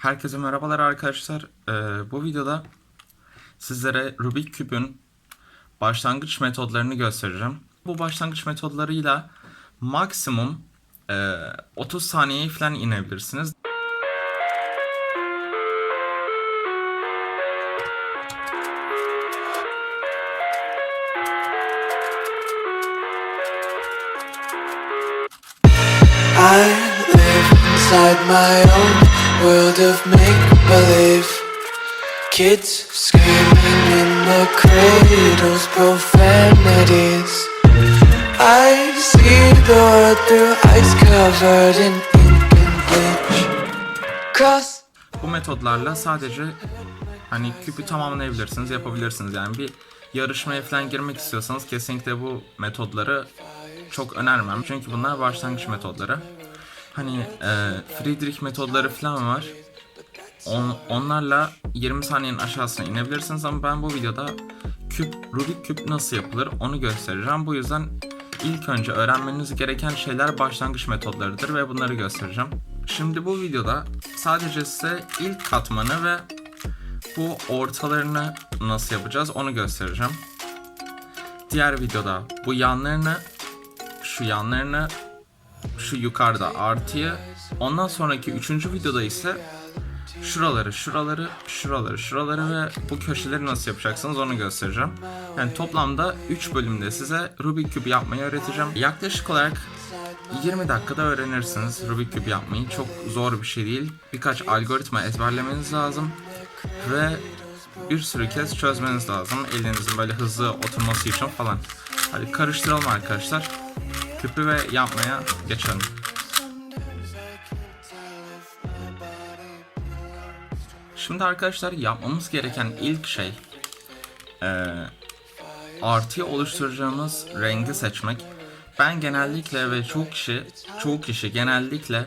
Herkese merhabalar arkadaşlar. Ee, bu videoda sizlere Rubik küpün başlangıç metodlarını göstereceğim. Bu başlangıç metodlarıyla maksimum e, 30 saniyeye falan inebilirsiniz. I live inside my own world of make believe. Kids screaming in the cradles, profanities. I see the world through ice covered in ink and bleach. Cross Bu metodlarla sadece hani küpü tamamlayabilirsiniz, yapabilirsiniz. Yani bir yarışmaya falan girmek istiyorsanız kesinlikle bu metodları çok önermem. Çünkü bunlar başlangıç metodları. Hani e, Friedrich metodları falan var. On- onlarla 20 saniyenin aşağısına inebilirsiniz ama ben bu videoda küp, Rubik küp nasıl yapılır onu göstereceğim. Bu yüzden ilk önce öğrenmeniz gereken şeyler başlangıç metodlarıdır ve bunları göstereceğim. Şimdi bu videoda sadece size ilk katmanı ve bu ortalarını nasıl yapacağız onu göstereceğim. Diğer videoda bu yanlarını, şu yanlarını, şu yukarıda artıyı, ondan sonraki üçüncü videoda ise şuraları, şuraları, şuraları, şuraları ve bu köşeleri nasıl yapacaksınız onu göstereceğim. Yani toplamda 3 bölümde size Rubik küp yapmayı öğreteceğim. Yaklaşık olarak 20 dakikada öğrenirsiniz Rubik küp yapmayı. Çok zor bir şey değil. Birkaç algoritma ezberlemeniz lazım ve bir sürü kez çözmeniz lazım. Elinizin böyle hızlı oturması için falan. Hadi karıştıralım arkadaşlar. Küpü ve yapmaya geçelim. Şimdi arkadaşlar yapmamız gereken ilk şey eee artıyı oluşturacağımız rengi seçmek. Ben genellikle ve çoğu kişi, çoğu kişi genellikle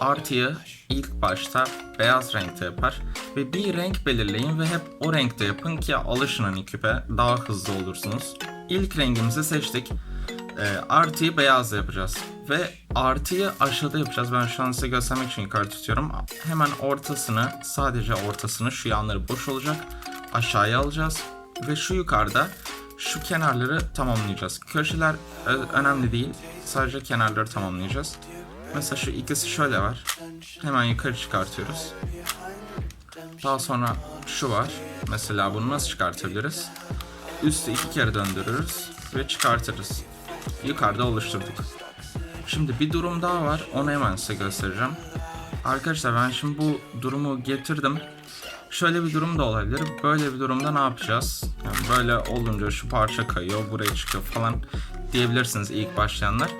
artıyı ilk başta beyaz renkte yapar ve bir renk belirleyin ve hep o renkte yapın ki alışın hani küpe daha hızlı olursunuz. İlk rengimizi seçtik. Ee, artıyı beyazla yapacağız ve artıyı aşağıda yapacağız. Ben şu an size göstermek için yukarı tutuyorum. Hemen ortasını, sadece ortasını, şu yanları boş olacak. Aşağıya alacağız ve şu yukarıda şu kenarları tamamlayacağız. Köşeler ö- önemli değil. Sadece kenarları tamamlayacağız. Mesela şu ikisi şöyle var. Hemen yukarı çıkartıyoruz. Daha sonra şu var. Mesela bunu nasıl çıkartabiliriz? Üstü iki kere döndürürüz ve çıkartırız. Yukarıda oluşturduk. Şimdi bir durum daha var. Onu hemen size göstereceğim. Arkadaşlar ben şimdi bu durumu getirdim. Şöyle bir durum da olabilir. Böyle bir durumda ne yapacağız? Yani böyle olunca şu parça kayıyor, buraya çıkıyor falan diyebilirsiniz ilk başlayanlar.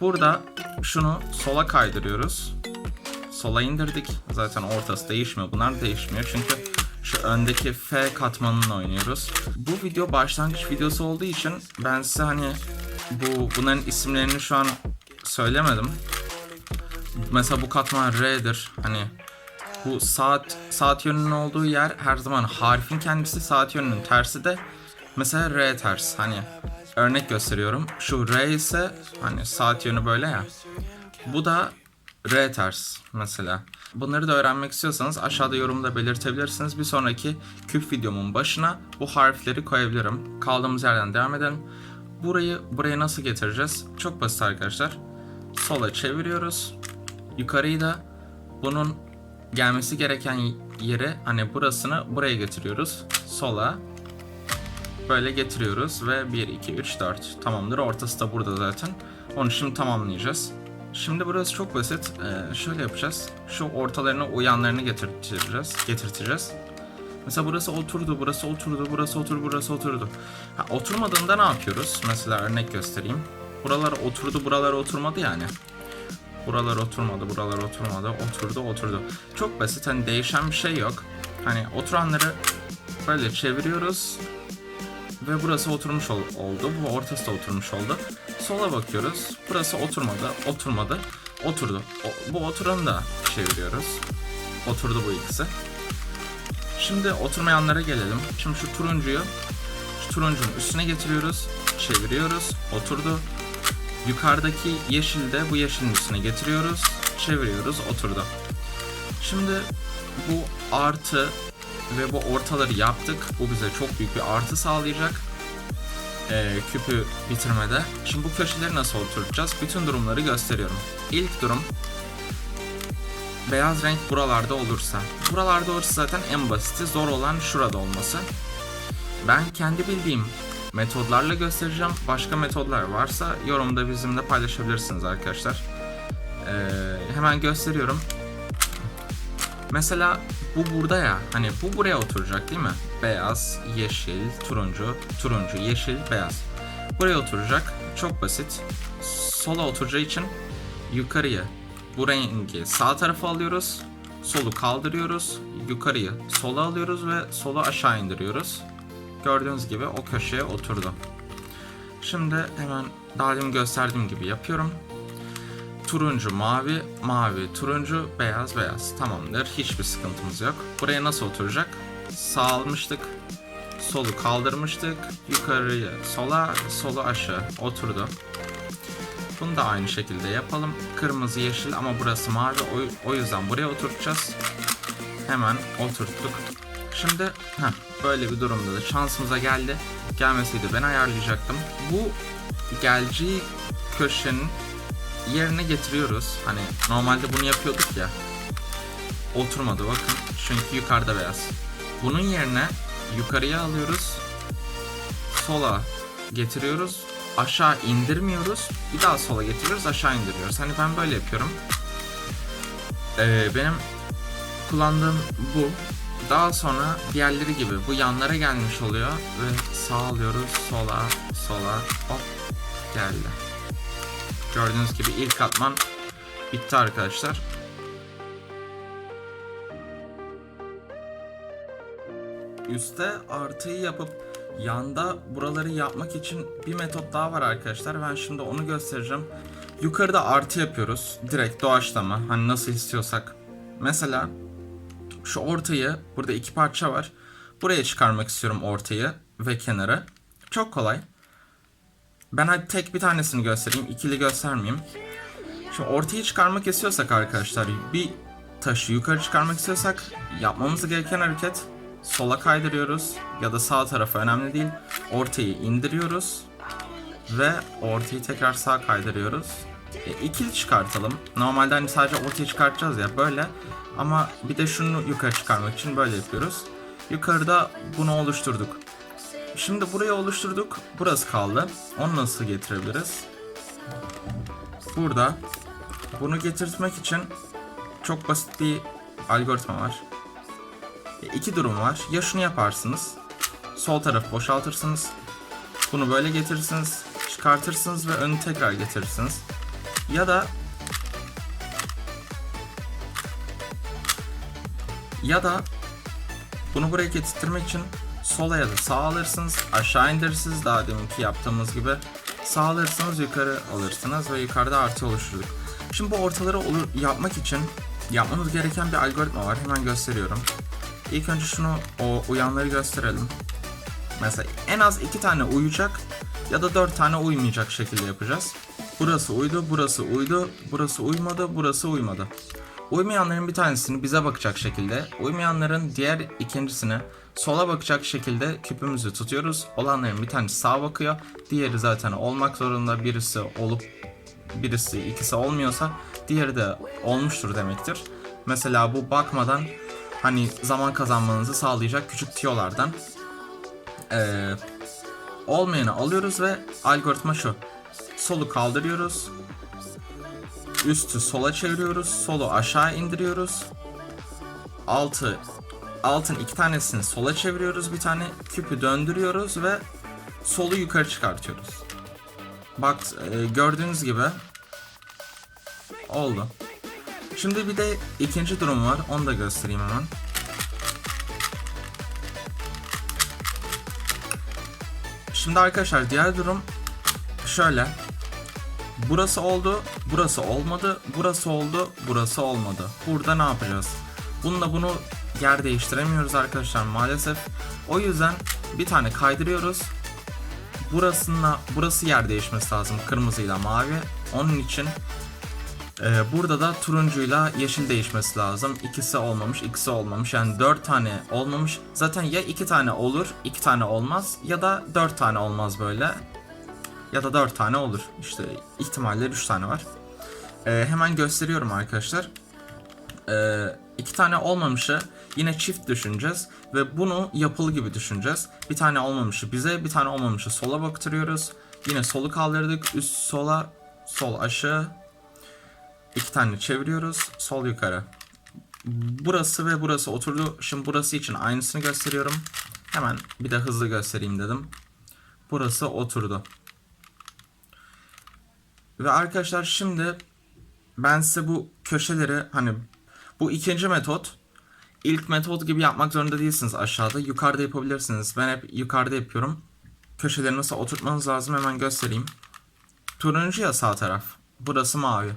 Burada şunu sola kaydırıyoruz. Sola indirdik. Zaten ortası değişmiyor. Bunlar değişmiyor çünkü şu öndeki F katmanını oynuyoruz. Bu video başlangıç videosu olduğu için ben size hani bu bunların isimlerini şu an söylemedim. Mesela bu katman R'dir. Hani bu saat saat yönünün olduğu yer her zaman harfin kendisi saat yönünün tersi de mesela R ters. Hani örnek gösteriyorum. Şu R ise hani saat yönü böyle ya. Bu da R ters mesela. Bunları da öğrenmek istiyorsanız aşağıda yorumda belirtebilirsiniz. Bir sonraki küp videomun başına bu harfleri koyabilirim. Kaldığımız yerden devam edelim burayı buraya nasıl getireceğiz çok basit arkadaşlar sola çeviriyoruz yukarıyı da bunun gelmesi gereken yere hani burasını buraya getiriyoruz. Sola böyle getiriyoruz ve 1 2 3 4 tamamdır. Ortası da burada zaten. Onu şimdi tamamlayacağız. Şimdi burası çok basit. Ee, şöyle yapacağız. Şu ortalarını uyanlarını getirteceğiz. Getirteceğiz. Mesela burası oturdu, burası oturdu, burası oturdu, burası oturdu. Ha, oturmadığında ne yapıyoruz? Mesela örnek göstereyim. Buralar oturdu, buralar oturmadı yani. Buralar oturmadı, buralar oturmadı, oturdu, oturdu. Çok basit, hani değişen bir şey yok. Hani oturanları böyle çeviriyoruz ve burası oturmuş ol- oldu. Bu ortası da oturmuş oldu. Sola bakıyoruz. Burası oturmadı, oturmadı, oturdu. O- bu oturanı da çeviriyoruz. Oturdu bu ikisi. Şimdi oturmayanlara gelelim. Şimdi şu turuncuyu şu turuncunun üstüne getiriyoruz. Çeviriyoruz. Oturdu. Yukarıdaki yeşili de bu yeşilin üstüne getiriyoruz. Çeviriyoruz. Oturdu. Şimdi bu artı ve bu ortaları yaptık. Bu bize çok büyük bir artı sağlayacak. Ee, küpü bitirmede. Şimdi bu köşeleri nasıl oturtacağız? Bütün durumları gösteriyorum. İlk durum beyaz renk buralarda olursa. Buralarda olursa zaten en basiti zor olan şurada olması. Ben kendi bildiğim metodlarla göstereceğim. Başka metodlar varsa yorumda bizimle paylaşabilirsiniz arkadaşlar. Ee, hemen gösteriyorum. Mesela bu burada ya hani bu buraya oturacak değil mi? Beyaz, yeşil, turuncu, turuncu, yeşil, beyaz. Buraya oturacak. Çok basit. Sola oturacağı için yukarıya bu rengi sağ tarafa alıyoruz. Solu kaldırıyoruz. Yukarıyı sola alıyoruz ve solu aşağı indiriyoruz. Gördüğünüz gibi o köşeye oturdu. Şimdi hemen daha demin gösterdiğim gibi yapıyorum. Turuncu, mavi, mavi, turuncu, beyaz, beyaz. Tamamdır. Hiçbir sıkıntımız yok. Buraya nasıl oturacak? Sağ almıştık. Solu kaldırmıştık. Yukarıya, sola, solu aşağı. Oturdu. Bunu da aynı şekilde yapalım. Kırmızı, yeşil ama burası mavi. O, yüzden buraya oturtacağız. Hemen oturttuk. Şimdi heh, böyle bir durumda da şansımıza geldi. Gelmeseydi ben ayarlayacaktım. Bu geleceği köşenin yerine getiriyoruz. Hani normalde bunu yapıyorduk ya. Oturmadı bakın. Çünkü yukarıda beyaz. Bunun yerine yukarıya alıyoruz. Sola getiriyoruz. Aşağı indirmiyoruz. Bir daha sola getiriyoruz. Aşağı indiriyoruz. Hani ben böyle yapıyorum. Ee, benim kullandığım bu. Daha sonra diğerleri gibi bu yanlara gelmiş oluyor ve sağ alıyoruz sola sola hop geldi. Gördüğünüz gibi ilk katman bitti arkadaşlar. Üste artıyı yapıp yanda buraları yapmak için bir metot daha var arkadaşlar. Ben şimdi onu göstereceğim. Yukarıda artı yapıyoruz. Direkt doğaçlama. Hani nasıl istiyorsak. Mesela şu ortayı burada iki parça var. Buraya çıkarmak istiyorum ortayı ve kenarı. Çok kolay. Ben hadi tek bir tanesini göstereyim. ikili göstermeyeyim. Şimdi ortayı çıkarmak istiyorsak arkadaşlar bir taşı yukarı çıkarmak istiyorsak yapmamız gereken hareket sola kaydırıyoruz ya da sağ tarafa önemli değil. Ortayı indiriyoruz ve ortayı tekrar sağa kaydırıyoruz. E, ikili çıkartalım. Normalde hani sadece ortaya çıkartacağız ya böyle. Ama bir de şunu yukarı çıkarmak için böyle yapıyoruz. Yukarıda bunu oluşturduk. Şimdi burayı oluşturduk. Burası kaldı. Onu nasıl getirebiliriz? Burada bunu getirtmek için çok basit bir algoritma var. İki durum var. Ya şunu yaparsınız. Sol tarafı boşaltırsınız. Bunu böyle getirirsiniz. Çıkartırsınız ve önü tekrar getirirsiniz. Ya da ya da bunu buraya getirtmek için sola ya da sağa alırsınız, aşağı indirirsiniz daha deminki yaptığımız gibi. Sağ alırsınız, yukarı alırsınız ve yukarıda artı oluşturduk. Şimdi bu ortaları olur, yapmak için yapmamız gereken bir algoritma var. Hemen gösteriyorum. İlk önce şunu o uyanları gösterelim. Mesela en az iki tane uyacak ya da dört tane uymayacak şekilde yapacağız. Burası uydu, burası uydu, burası uymadı, burası uymadı. Uymayanların bir tanesini bize bakacak şekilde, uymayanların diğer ikincisini sola bakacak şekilde küpümüzü tutuyoruz. Olanların bir tanesi sağa bakıyor, diğeri zaten olmak zorunda. Birisi olup birisi ikisi olmuyorsa diğeri de olmuştur demektir. Mesela bu bakmadan hani zaman kazanmanızı sağlayacak küçük tiyolardan. Ee, olmayanı alıyoruz ve algoritma şu. Solu kaldırıyoruz. Üstü sola çeviriyoruz. Solu aşağı indiriyoruz. Altı altın iki tanesini sola çeviriyoruz. Bir tane küpü döndürüyoruz ve solu yukarı çıkartıyoruz. Bak e, gördüğünüz gibi oldu. Şimdi bir de ikinci durum var. Onu da göstereyim hemen. Şimdi arkadaşlar diğer durum şöyle. Burası oldu, burası olmadı, burası oldu, burası olmadı. Burada ne yapacağız? Bununla bunu yer değiştiremiyoruz arkadaşlar maalesef. O yüzden bir tane kaydırıyoruz. Burasında burası yer değişmesi lazım kırmızıyla mavi. Onun için Ee, burada da turuncuyla yeşil değişmesi lazım. İkisi olmamış, ikisi olmamış. Yani 4 tane olmamış. Zaten ya 2 tane olur, 2 tane olmaz ya da 4 tane olmaz böyle. Ya da 4 tane olur. İşte ihtimaller 3 tane var. Ee, hemen gösteriyorum arkadaşlar. Ee, iki tane olmamışı yine çift düşüneceğiz ve bunu yapılı gibi düşüneceğiz. Bir tane olmamışı bize, bir tane olmamışı sola baktırıyoruz. Yine solu kaldırdık, üst sola, sol aşağı. İki tane çeviriyoruz, sol yukarı. Burası ve burası oturdu. Şimdi burası için aynısını gösteriyorum. Hemen bir de hızlı göstereyim dedim. Burası oturdu. Ve arkadaşlar şimdi ben size bu köşeleri hani bu ikinci metot ilk metot gibi yapmak zorunda değilsiniz aşağıda. Yukarıda yapabilirsiniz. Ben hep yukarıda yapıyorum. Köşeleri nasıl oturtmanız lazım hemen göstereyim. Turuncu ya sağ taraf. Burası mavi.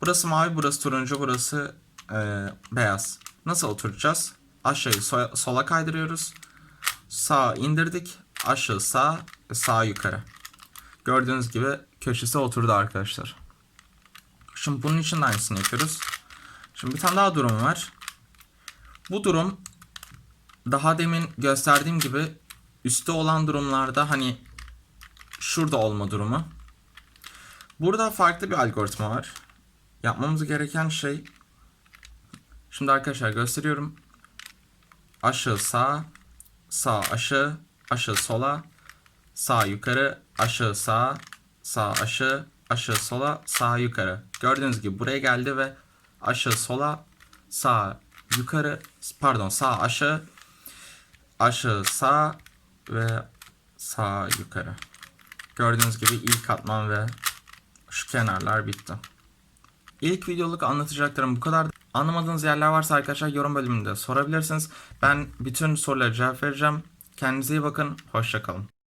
Burası mavi, burası turuncu, burası eee, beyaz. Nasıl oturtacağız? Aşağıyı so- sola kaydırıyoruz. Sağ indirdik. Aşağı sağ, sağ yukarı. Gördüğünüz gibi köşesi oturdu arkadaşlar. Şimdi bunun için de aynısını yapıyoruz. Şimdi bir tane daha durum var. Bu durum daha demin gösterdiğim gibi üstte olan durumlarda hani şurada olma durumu. Burada farklı bir algoritma var. Yapmamız gereken şey Şimdi arkadaşlar gösteriyorum. Aşağı sağ, sağ aşağı, aşağı sola, sağ yukarı, aşağı sağ, sağ aşağı, aşağı sola, sağ yukarı. Gördüğünüz gibi buraya geldi ve aşağı sola, sağ yukarı, pardon sağ aşağı, aşağı sağ ve sağ yukarı. Gördüğünüz gibi ilk katman ve şu kenarlar bitti. İlk videoluk anlatacaklarım bu kadar. Anlamadığınız yerler varsa arkadaşlar yorum bölümünde sorabilirsiniz. Ben bütün sorulara cevap vereceğim. Kendinize iyi bakın. Hoşçakalın.